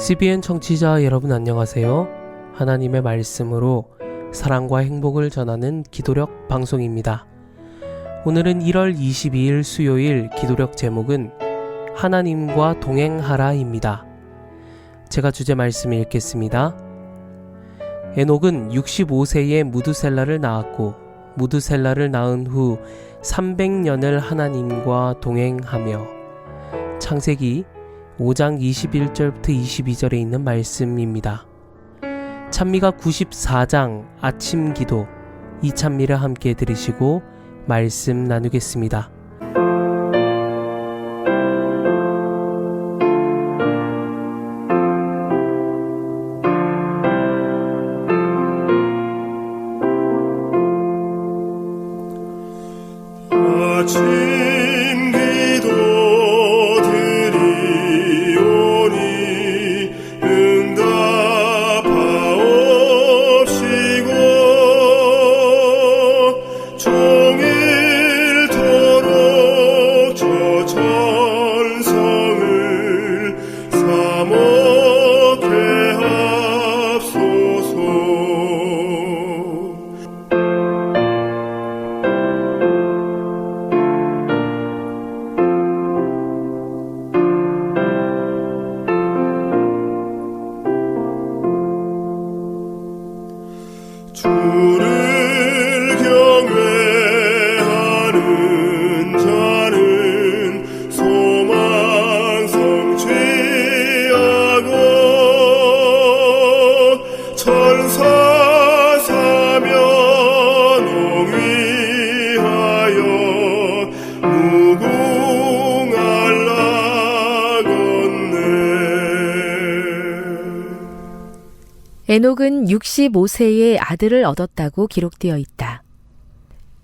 CBN 청취자 여러분 안녕하세요. 하나님의 말씀으로 사랑과 행복을 전하는 기도력 방송입니다. 오늘은 1월 22일 수요일 기도력 제목은 하나님과 동행하라입니다. 제가 주제 말씀 읽겠습니다. 에녹은 65세에 무드셀라를 낳았고 무드셀라를 낳은 후 300년을 하나님과 동행하며 창세기 5장 21절부터 22절에 있는 말씀입니다. 찬미가 94장 아침 기도 이 찬미를 함께 들으시고 말씀 나누겠습니다. 에녹은 65세에 아들을 얻었다고 기록되어 있다.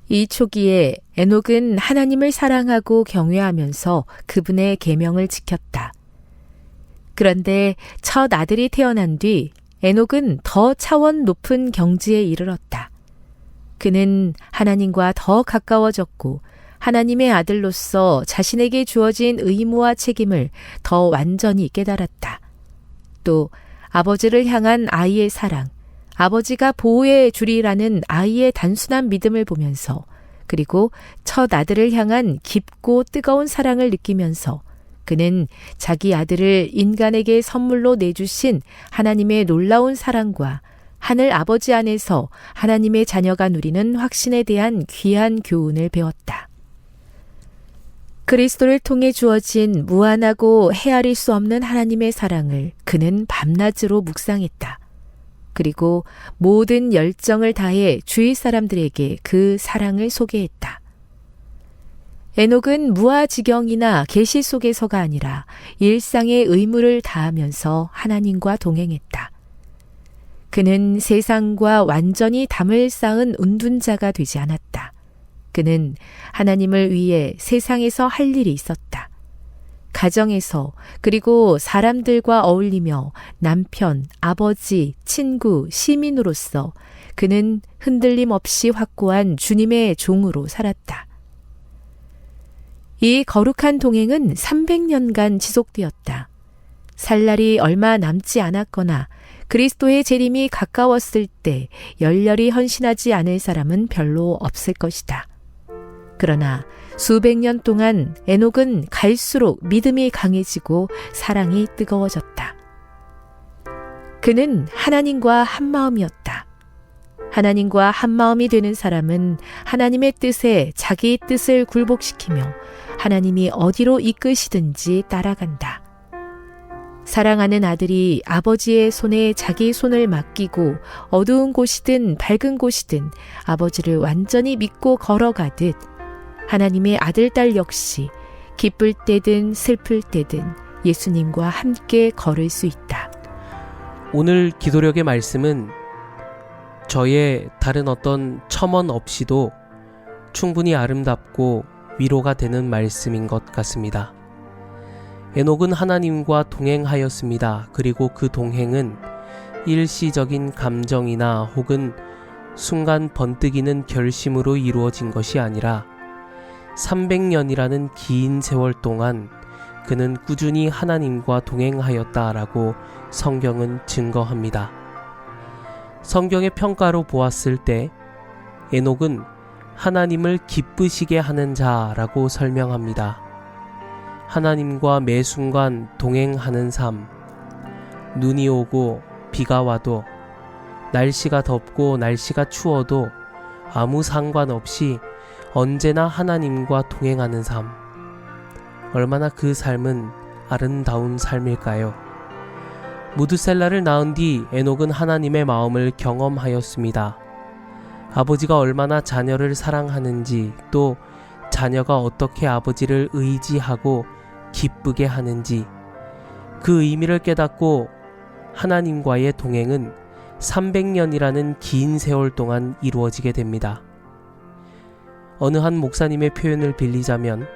이 초기에 에녹은 하나님을 사랑하고 경외하면서 그분의 계명을 지켰다. 그런데 첫 아들이 태어난 뒤 에녹은 더 차원 높은 경지에 이르렀다. 그는 하나님과 더 가까워졌고 하나님의 아들로서 자신에게 주어진 의무와 책임을 더 완전히 깨달았다. 또 아버지를 향한 아이의 사랑, 아버지가 보호해 주리라는 아이의 단순한 믿음을 보면서 그리고 첫 아들을 향한 깊고 뜨거운 사랑을 느끼면서 그는 자기 아들을 인간에게 선물로 내주신 하나님의 놀라운 사랑과 하늘 아버지 안에서 하나님의 자녀가 누리는 확신에 대한 귀한 교훈을 배웠다. 그리스도를 통해 주어진 무한하고 헤아릴 수 없는 하나님의 사랑을 그는 밤낮으로 묵상했다. 그리고 모든 열정을 다해 주위 사람들에게 그 사랑을 소개했다. 에녹은 무아지경이나 계시 속에서가 아니라 일상의 의무를 다하면서 하나님과 동행했다. 그는 세상과 완전히 담을 쌓은 운둔자가 되지 않았다. 그는 하나님을 위해 세상에서 할 일이 있었다. 가정에서 그리고 사람들과 어울리며 남편, 아버지, 친구, 시민으로서 그는 흔들림 없이 확고한 주님의 종으로 살았다. 이 거룩한 동행은 300년간 지속되었다. 살 날이 얼마 남지 않았거나 그리스도의 재림이 가까웠을 때 열렬히 헌신하지 않을 사람은 별로 없을 것이다. 그러나 수백 년 동안 에녹은 갈수록 믿음이 강해지고 사랑이 뜨거워졌다. 그는 하나님과 한마음이었다. 하나님과 한마음이 되는 사람은 하나님의 뜻에 자기 뜻을 굴복시키며 하나님이 어디로 이끄시든지 따라간다. 사랑하는 아들이 아버지의 손에 자기 손을 맡기고 어두운 곳이든 밝은 곳이든 아버지를 완전히 믿고 걸어가듯 하나님의 아들, 딸 역시 기쁠 때든 슬플 때든 예수님과 함께 걸을 수 있다. 오늘 기도력의 말씀은 저의 다른 어떤 첨언 없이도 충분히 아름답고 위로가 되는 말씀인 것 같습니다. 에녹은 하나님과 동행하였습니다. 그리고 그 동행은 일시적인 감정이나 혹은 순간 번뜩이는 결심으로 이루어진 것이 아니라 300년이라는 긴 세월 동안 그는 꾸준히 하나님과 동행하였다라고 성경은 증거합니다. 성경의 평가로 보았을 때 에녹은 하나님을 기쁘시게 하는 자라고 설명합니다. 하나님과 매 순간 동행하는 삶. 눈이 오고 비가 와도 날씨가 덥고 날씨가 추워도 아무 상관없이 언제나 하나님과 동행하는 삶. 얼마나 그 삶은 아름다운 삶일까요? 무드셀라를 낳은 뒤 에녹은 하나님의 마음을 경험하였습니다. 아버지가 얼마나 자녀를 사랑하는지 또 자녀가 어떻게 아버지를 의지하고 기쁘게 하는지 그 의미를 깨닫고 하나님과의 동행은 300년이라는 긴 세월 동안 이루어지게 됩니다. 어느 한 목사님의 표현을 빌리자면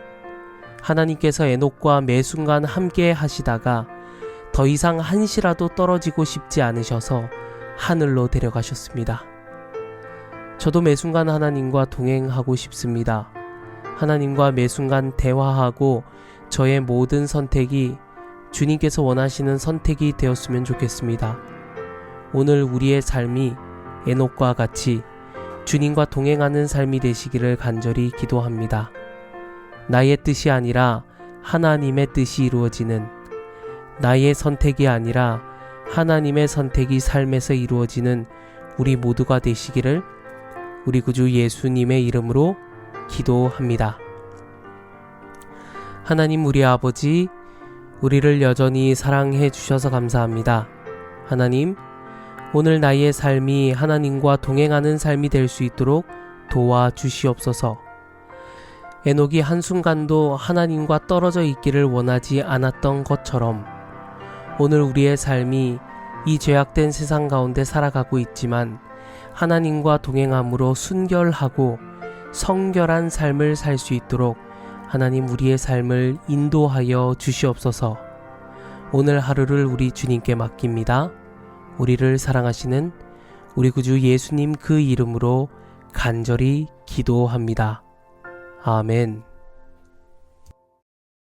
하나님께서 에녹과 매 순간 함께 하시다가 더 이상 한시라도 떨어지고 싶지 않으셔서 하늘로 데려가셨습니다. 저도 매 순간 하나님과 동행하고 싶습니다. 하나님과 매 순간 대화하고 저의 모든 선택이 주님께서 원하시는 선택이 되었으면 좋겠습니다. 오늘 우리의 삶이 에녹과 같이 주님과 동행하는 삶이 되시기를 간절히 기도합니다. 나의 뜻이 아니라 하나님의 뜻이 이루어지는 나의 선택이 아니라 하나님의 선택이 삶에서 이루어지는 우리 모두가 되시기를 우리 구주 예수님의 이름으로 기도합니다. 하나님 우리 아버지, 우리를 여전히 사랑해 주셔서 감사합니다. 하나님, 오늘 나의 삶이 하나님과 동행하는 삶이 될 수 있도록 도와 주시옵소서. 에녹이 한순간도 하나님과 떨어져 있기를 원하지 않았던 것처럼 오늘 우리의 삶이 이 죄악된 세상 가운데 살아가고 있지만 하나님과 동행함으로 순결하고 성결한 삶을 살 수 있도록 하나님 우리의 삶을 인도하여 주시옵소서. 오늘 하루를 우리 주님께 맡깁니다. 우리를 사랑하시는 우리 구주 예수님 그 이름으로 간절히 기도합니다. 아멘.